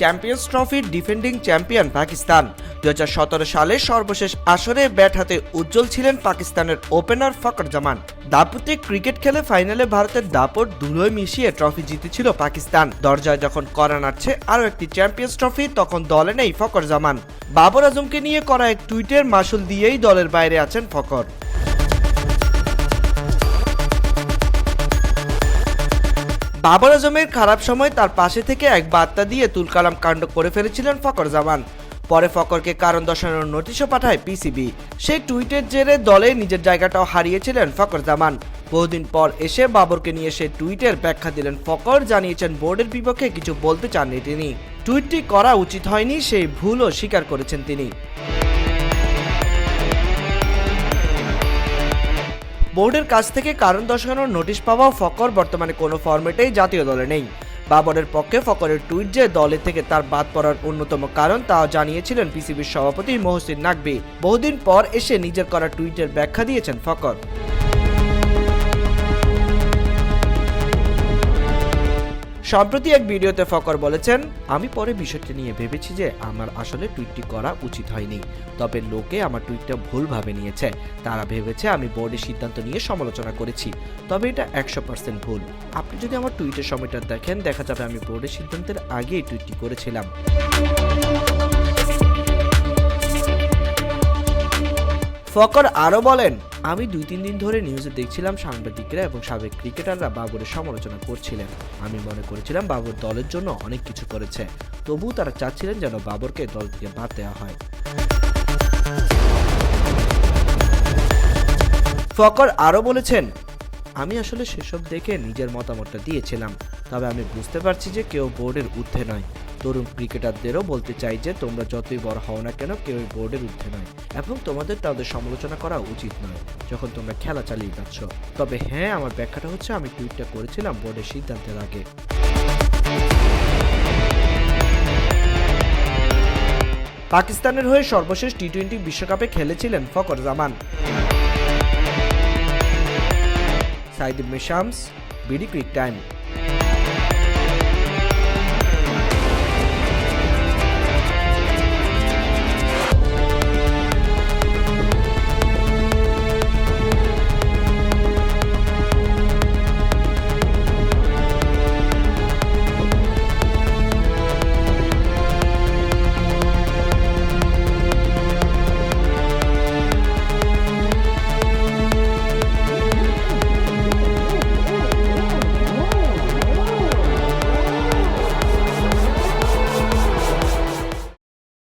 Champions ট্রফির defending champion Pakistan. দু সালে সর্বশেষ আসরে ব্যাট হাতে উজ্জ্বল ছিলেন পাকিস্তানের ওপেনার ফকর জামান। দাপুতে ক্রিকেট খেলে ফাইনালে ভারতের দাপট ধুলোয় মিশিয়ে ট্রফি জিতেছিল পাকিস্তান। দরজায় যখন করা নাড়ছে আরও একটি চ্যাম্পিয়ন্স ট্রফি, তখন দলে নেই ফকর জামান। বাবর আজমকে নিয়ে করা এক টুইটের মাসুল দিয়েই দলের বাইরে আছেন ফকর বাবর আজমের খারাপ সময় তার পাশে থেকে এক বার্তা দিয়ে তুলকালাম কাণ্ড করে ফেলেছিলেন ফকর জামান। পরে ফকরকে কারণ দর্শানোর নোটিশও পাঠায় পিসিবি সেই টুইটের জেরে দলে নিজের জায়গাটাও হারিয়েছিলেন ফকর জামান। বহুদিন পর এসে বাবরকে নিয়ে সে টুইটের ব্যাখ্যা দিলেন ফকর জানিয়েছেন বোর্ডের বিপক্ষে কিছু বলতে চাননি তিনি। টুইটটি করা উচিত হয়নি, সেই ভুলও স্বীকার করেছেন তিনি। বোর্ডের কাছ থেকে কারণ দর্শানোর নোটিশ পাওয়া ফকর বর্তমানে কোনো ফর্মেটেই জাতীয় দলে নেই। বাবরের পক্ষে ফকরের টুইট যে দলে থেকে তার বাদ পড়ার অন্যতম কারণ তা জানিয়েছিলেন পিসিবির সভাপতি মহসিন নাকবি। বহুদিন পর এসে নিজের করা টুইটের ব্যাখ্যা দিয়েছেন ফকর। সম্প্রতি এক ভিডিওতে ফকর বলেছেন, আমি পরে বিষয়টি নিয়ে ভেবেছি যে আমার আসলে টুইটটি করা উচিত হয়নি। তবে লোকে আমার টুইটটা ভুলভাবে নিয়েছে। তারা ভেবেছে আমি বোর্ডের সিদ্ধান্ত নিয়ে সমালোচনা করেছি। তবে এটা একশো পার্সেন্ট ভুল। আপনি যদি আমার টুইটের সময়টা দেখেন, দেখা যাবে আমি বোর্ডের সিদ্ধান্তের আগেই টুইটটি করেছিলাম। ফকর আরও বলেন আমি দুই, তিন দিন ধরে নিউজে দেখছিলাম সাংবাদিকরা এবং সাবেক ক্রিকেটাররা বাবরের সমালোচনা করছিলেন। আমি মনে করেছিলাম বাবর দলের জন্য অনেক কিছু করেছে। তবু তারা চাচ্ছিলেন যেন বাবরকে দল থেকে বাদ দেওয়া হয়। ফকর আরও বলেছেন আমি আসলে সেসব দেখে নিজের মতামতটা দিয়েছিলাম, তবে আমি বুঝতে পারছি যে কেউ বোর্ডের ঊর্ধ্বে নয়। তরুণ ক্রিকেটারদেরও বলতে চাই যে তোমরা যতই বড় হও না কেন কেউ বোর্ডের ঊর্ধ্বে নয় এবং তোমাদের তাদের সমালোচনা করা উচিত নয় যখন তোমরা খেলা চালিয়ে যাচ্ছ। তবে হ্যাঁ আমার ব্যাখ্যাটা হচ্ছে আমি টুইটটা করেছিলাম বোর্ডের সিদ্ধান্তের আগে। পাকিস্তানের হয়ে সর্বশেষ টি টোয়েন্টি বিশ্বকাপে খেলেছিলেন ফকর জামান। সাইদ মিশামস বিডি ক্রিক টাইম।